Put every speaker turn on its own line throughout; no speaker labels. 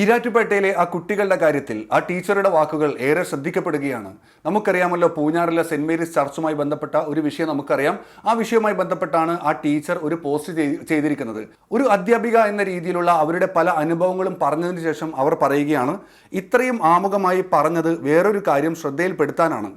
ഈരാറ്റുപേട്ടയിലെ ആ കുട്ടികളുടെ കാര്യത്തിൽ ആ ടീച്ചറുടെ വാക്കുകൾ ഏറെ ശ്രദ്ധിക്കപ്പെടുകയാണ്. നമുക്കറിയാമല്ലോ പൂഞ്ഞാറിലെ സെന്റ് മേരീസ് ചർച്ചുമായി ബന്ധപ്പെട്ട ഒരു വിഷയം നമുക്കറിയാം. ആ വിഷയവുമായി ബന്ധപ്പെട്ടാണ് ആ ടീച്ചർ ഒരു പോസ്റ്റ് ചെയ്തിരിക്കുന്നത്. ഒരു അധ്യാപിക എന്ന രീതിയിലുള്ള അവരുടെ പല അനുഭവങ്ങളും പറഞ്ഞതിന് ശേഷം അവർ പറയുകയാണ് ഇത്രയും ആമുഖമായി പറഞ്ഞത് വേറൊരു കാര്യം ശ്രദ്ധയിൽപ്പെടുത്താനാണ്.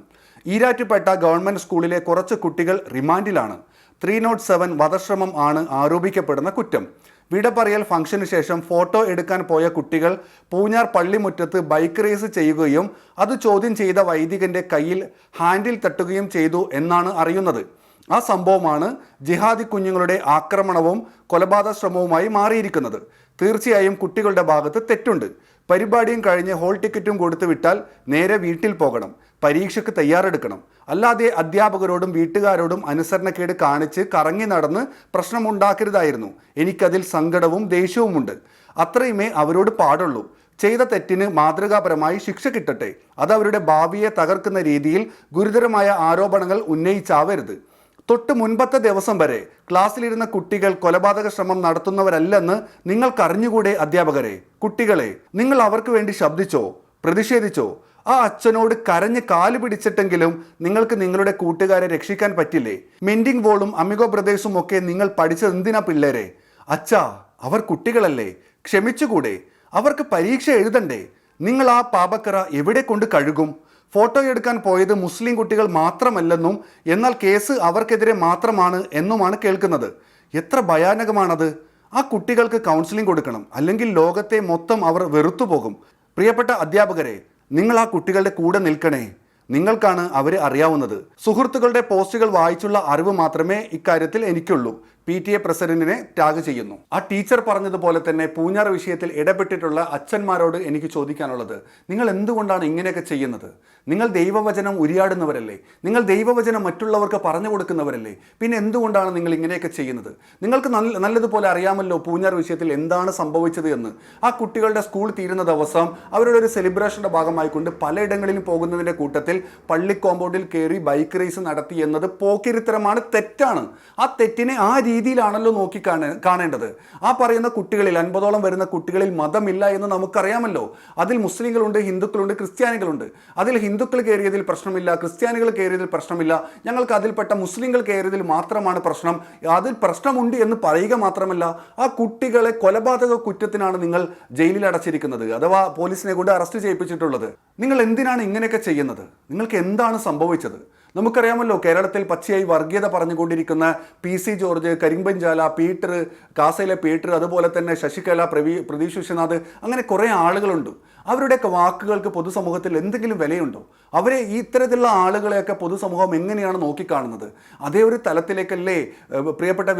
ഈരാറ്റുപേട്ട ഗവൺമെന്റ് സ്കൂളിലെ കുറച്ച് കുട്ടികൾ റിമാൻഡിലാണ്. ത്രീ നോട്ട് സെവൻ വധശ്രമം ആണ് ആരോപിക്കപ്പെടുന്ന കുറ്റം. വിട പറയൽ ഫംഗ്ഷന് ശേഷം ഫോട്ടോ എടുക്കാൻ പോയ കുട്ടികൾ പൂഞ്ഞാർ പള്ളിമുറ്റത്ത് ബൈക്ക് റേസ് ചെയ്യുകയും അത് ചോദ്യം ചെയ്ത വൈദികന്റെ കയ്യിൽ ഹാൻഡിൽ തട്ടുകയും ചെയ്തു എന്നാണ് അറിയുന്നത്. ആ സംഭവമാണ് ജിഹാദി കുഞ്ഞുങ്ങളുടെ ആക്രമണവും കൊലപാതക ശ്രമവുമായി മാറിയിരിക്കുന്നത്. തീർച്ചയായും കുട്ടികളുടെ ഭാഗത്ത് തെറ്റുണ്ട്. പരിപാടിയും കഴിഞ്ഞ് ഹോൾ ടിക്കറ്റും കൊടുത്തു വിട്ടാൽ നേരെ വീട്ടിൽ പോകണം. പരീക്ഷയ്ക്ക് തയ്യാറെടുക്കണം. അല്ലാതെ അധ്യാപകരോടും വീട്ടുകാരോടും അനുസരണക്കേട് കാണിച്ച് കറങ്ങി നടന്ന് പ്രശ്നമുണ്ടാക്കരുതായിരുന്നു. എനിക്കതിൽ സങ്കടവും ദേഷ്യവുമുണ്ട്. അത്രയുമേ അവരോട് പാടുള്ളൂ. ചെയ്ത തെറ്റിന് മാതൃകാപരമായി ശിക്ഷ കിട്ടട്ടെ. അത് അവരുടെ ഭാവിയെ തകർക്കുന്ന രീതിയിൽ ഗുരുതരമായ ആരോപണങ്ങൾ ഉന്നയിച്ചാവരുത്. തൊട്ട് മുൻപത്തെ ദിവസം വരെ ക്ലാസ്സിലിരുന്ന കുട്ടികൾ കൊലപാതക ശ്രമം നടത്തുന്നവരല്ലെന്ന് നിങ്ങൾക്കറിഞ്ഞുകൂടെ അധ്യാപകരെ? കുട്ടികളെ നിങ്ങൾ അവർക്ക് വേണ്ടി ശബ്ദിച്ചോ പ്രതിഷേധിച്ചോ? ആ അച്ഛനോട് കരഞ്ഞ് കാൽ പിടിച്ചിട്ടെങ്കിലും നിങ്ങൾക്ക് നിങ്ങളുടെ കൂട്ടുകാരെ രക്ഷിക്കാൻ പറ്റില്ലേ? മെൻഡിങ് വോളും അമിഗോ ബ്രദേഴ്സും ഒക്കെ നിങ്ങൾ പഠിച്ചത് എന്തിനാ പിള്ളേരെ? അച്ഛാ അവർ കുട്ടികളല്ലേ? ക്ഷമിച്ചുകൂടെ? അവർക്ക് പരീക്ഷ എഴുതണ്ടേ? നിങ്ങൾ ആ പാപക്കറ എവിടെ കൊണ്ട് കഴുകും? ഫോട്ടോ എടുക്കാൻ പോയത് മുസ്ലിം കുട്ടികൾ മാത്രമല്ലെന്നും എന്നാൽ കേസ് അവർക്കെതിരെ മാത്രമാണ് എന്നുമാണ് കേൾക്കുന്നത്. എത്ര ഭയാനകമാണത്. ആ കുട്ടികൾക്ക് കൗൺസിലിംഗ് കൊടുക്കണം. അല്ലെങ്കിൽ ലോകത്തെ മൊത്തം അവർ വെറുത്തു പോകും പ്രിയപ്പെട്ട അധ്യാപകരെ നിങ്ങൾ ആ കുട്ടികളുടെ കൂടെ നിൽക്കണേ. നിങ്ങൾക്കാണ് അവരെ അറിയാവുന്നത്. സുഹൃത്തുക്കളുടെ പോസ്റ്റുകൾ വായിച്ചുള്ള അറിവ് മാത്രമേ ഇക്കാര്യത്തിൽ എനിക്കുള്ളൂ. പി ടി എ പ്രസിഡന്റിനെ ടാഗ് ചെയ്യുന്നു. ആ ടീച്ചർ പറഞ്ഞതുപോലെ തന്നെ പൂഞ്ഞാർ വിഷയത്തിൽ ഇടപെട്ടിട്ടുള്ള അച്ഛന്മാരോട് എനിക്ക് ചോദിക്കാനുള്ളത്. നിങ്ങൾ എന്തുകൊണ്ടാണ് ഇങ്ങനെയൊക്കെ ചെയ്യുന്നത്? നിങ്ങൾ ദൈവവചനം ഉരിയാടുന്നവരല്ലേ? നിങ്ങൾ ദൈവവചനം മറ്റുള്ളവർക്ക് പറഞ്ഞു കൊടുക്കുന്നവരല്ലേ? പിന്നെ എന്തുകൊണ്ടാണ് നിങ്ങൾ ഇങ്ങനെയൊക്കെ ചെയ്യുന്നത്? നിങ്ങൾക്ക് നല്ല നല്ലതുപോലെ അറിയാമല്ലോ പൂഞ്ഞാർ വിഷയത്തിൽ എന്താണ് സംഭവിച്ചത് എന്ന്. ആ കുട്ടികളുടെ സ്കൂൾ തീരുന്ന ദിവസം അവരുടെ ഒരു സെലിബ്രേഷന്റെ ഭാഗമായിക്കൊണ്ട് പലയിടങ്ങളിലും പോകുന്നതിന്റെ കൂട്ടത്തിൽ പള്ളി കോമ്പൗണ്ടിൽ കയറി ബൈക്ക് റേസ് നടത്തി എന്നത് പോക്കിരിത്തരമാണ് തെറ്റാണ്. ആ തെറ്റിനെ ആ രീതിയിലാണല്ലോ നോക്കി കാണേ കാണേണ്ടത്. ആ പറയുന്ന കുട്ടികളിൽ അൻപതോളം വരുന്ന കുട്ടികളിൽ മതമില്ല എന്ന് നമുക്കറിയാമല്ലോ. അതിൽ മുസ്ലിങ്ങളുണ്ട് ഹിന്ദുക്കളുണ്ട് ക്രിസ്ത്യാനികളുണ്ട്. അതിൽ ഹിന്ദുക്കൾ കയറിയതിൽ പ്രശ്നമില്ല ക്രിസ്ത്യാനികൾ കയറിയതിൽ പ്രശ്നമില്ല. ഞങ്ങൾക്ക് അതിൽപ്പെട്ട മുസ്ലിങ്ങൾ കയറിയതിൽ മാത്രമാണ് പ്രശ്നം. അതിൽ പ്രശ്നമുണ്ട് എന്ന് പറയുക മാത്രമല്ല ആ കുട്ടികളെ കൊലപാതക കുറ്റത്തിനാണ് നിങ്ങൾ ജയിലിൽ അടച്ചിരിക്കുന്നത് അഥവാ പോലീസിനെ കൊണ്ട് അറസ്റ്റ് ചെയ്യിപ്പിച്ചിട്ടുള്ളത്. നിങ്ങൾ എന്തിനാണ് ഇങ്ങനെയൊക്കെ ചെയ്യുന്നത്? നിങ്ങൾക്ക് എന്താണ് സംഭവിച്ചത്? നമുക്കറിയാമല്ലോ കേരളത്തിൽ പച്ചയായി വർഗീയത പറഞ്ഞുകൊണ്ടിരിക്കുന്ന പി സി ജോർജ് കരിമ്പഞ്ചാല പീറ്റർ കാസയിലെ പീറ്റർ അതുപോലെ തന്നെ ശശികല പ്രവീ പ്രതീഷ് വിശ്വനാഥ് അങ്ങനെ കുറേ ആളുകളുണ്ട്. അവരുടെയൊക്കെ വാക്കുകൾക്ക് പൊതുസമൂഹത്തിൽ എന്തെങ്കിലും വിലയുണ്ടോ? അവരെ ഇത്തരത്തിലുള്ള ആളുകളെയൊക്കെ പൊതുസമൂഹം എങ്ങനെയാണ് നോക്കിക്കാണുന്നത്? അതേ ഒരു തലത്തിലേക്കല്ലേ പ്രിയപ്പെട്ട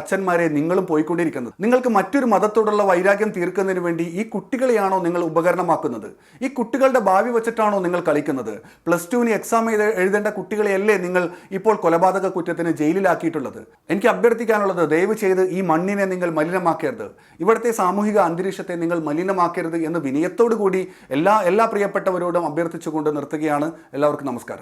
അച്ഛന്മാരെ നിങ്ങളും പോയിക്കൊണ്ടിരിക്കുന്നത്. നിങ്ങൾക്ക് മറ്റൊരു മതത്തോടുള്ള വൈരാഗ്യം തീർക്കുന്നതിന് വേണ്ടി ഈ കുട്ടികളെയാണോ നിങ്ങൾ ഉപകരണമാക്കുന്നത്? ഈ കുട്ടികളുടെ ഭാവി വെച്ചിട്ടാണോ നിങ്ങൾ കളിക്കുന്നത്? പ്ലസ് ടുവിന് എക്സാം ചെയ്ത് എഴുതേണ്ട കുട്ടികളെയല്ലേ നിങ്ങൾ ഇപ്പോൾ കൊലപാതക കുറ്റത്തിന് ജയിലിലാക്കിയിട്ടുള്ളത്? എനിക്ക് അഭ്യർത്ഥിക്കാനുള്ളത് ദയവ് ചെയ്ത് ഈ മണ്ണിനെ നിങ്ങൾ മലിനമാക്കരുത്. ഇവിടുത്തെ സാമൂഹിക അന്തരീക്ഷത്തെ നിങ്ങൾ മലിനമാക്കരുത് എന്ന് വിനയത്തോടു കൂടി എല്ലാ എല്ലാ പ്രിയപ്പെട്ടവരോടും അഭ്യർത്ഥിച്ചുകൊണ്ട് നിർത്തുകയാണ്. എല്ലാവർക്കും നമസ്കാരം.